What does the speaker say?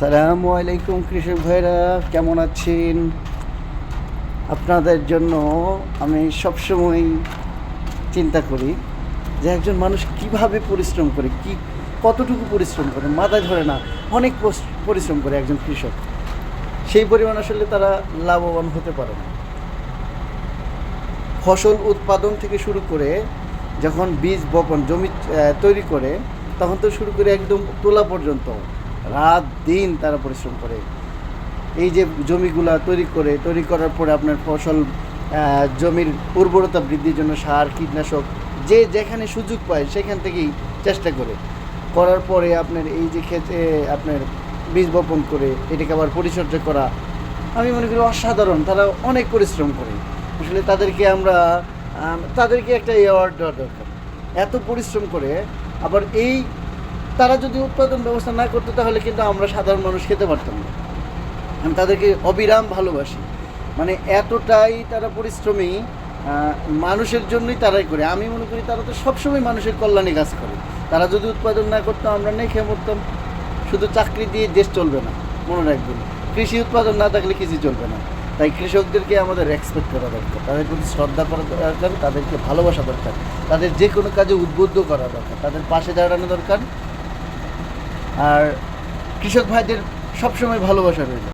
সালামু আলাইকুম কৃষক ভাইরা, কেমন আছেন? আপনাদের জন্য আমি সবসময় চিন্তা করি যে একজন মানুষ কীভাবে পরিশ্রম করে, কি কতটুকু পরিশ্রম করে, মাথায় ধরে না, অনেক পরিশ্রম করে একজন কৃষক। সেই পরিমাণ আসলে তারা লাভবান হতে পারে না। ফসল উৎপাদন থেকে শুরু করে যখন বীজ বপন, জমি তৈরি করে, তখন তো শুরু করে একদম তোলা পর্যন্ত। রাত দিন তারা পরিশ্রম করে। এই যে জমিগুলা তৈরি করে, তৈরি করার পরে আপনার ফসল জমির উর্বরতা বৃদ্ধির জন্য সার, কীটনাশক, যে যেখানে সুযোগ পায় সেখান থেকেই চেষ্টা করে। করার পরে আপনার এই যে ক্ষেত্রে আপনার বীজ বপন করে, এটাকে আবার পরিচর্যা করা, আমি মনে করি অসাধারণ। তারা অনেক পরিশ্রম করে। আসলে তাদেরকে আমরা তাদেরকে একটা অ্যাওয়ার্ড দেওয়া দরকার। এত পরিশ্রম করে, আবার এই তারা যদি উৎপাদন ব্যবস্থা না করতো, তাহলে কিন্তু আমরা সাধারণ মানুষ খেতে পারতাম না। আমি তাদেরকে অবিরাম ভালোবাসি। মানে এতটাই তারা পরিশ্রমী মানুষের জন্যই তারাই করে। আমি মনে করি তারা তো সবসময় মানুষের কল্যাণে কাজ করে। তারা যদি উৎপাদন না করতো, আমরা নেই খেয়ে মরতাম। শুধু চাকরি দিয়ে দেশ চলবে না, মনে রাখবেন। কৃষি উৎপাদন না থাকলে কিছু চলবে না। তাই কৃষকদেরকে আমাদের রেসপেক্ট করা দরকার। তাদের প্রতি শ্রদ্ধা করা দরকার, তাদেরকে ভালোবাসা দরকার। তাদের যে কোনো কাজে উদ্বুদ্ধ করা দরকার। তাদের পাশে দাঁড়ানো দরকার। আর কৃষক ভাইদের সবসময় ভালোবাসা রইল।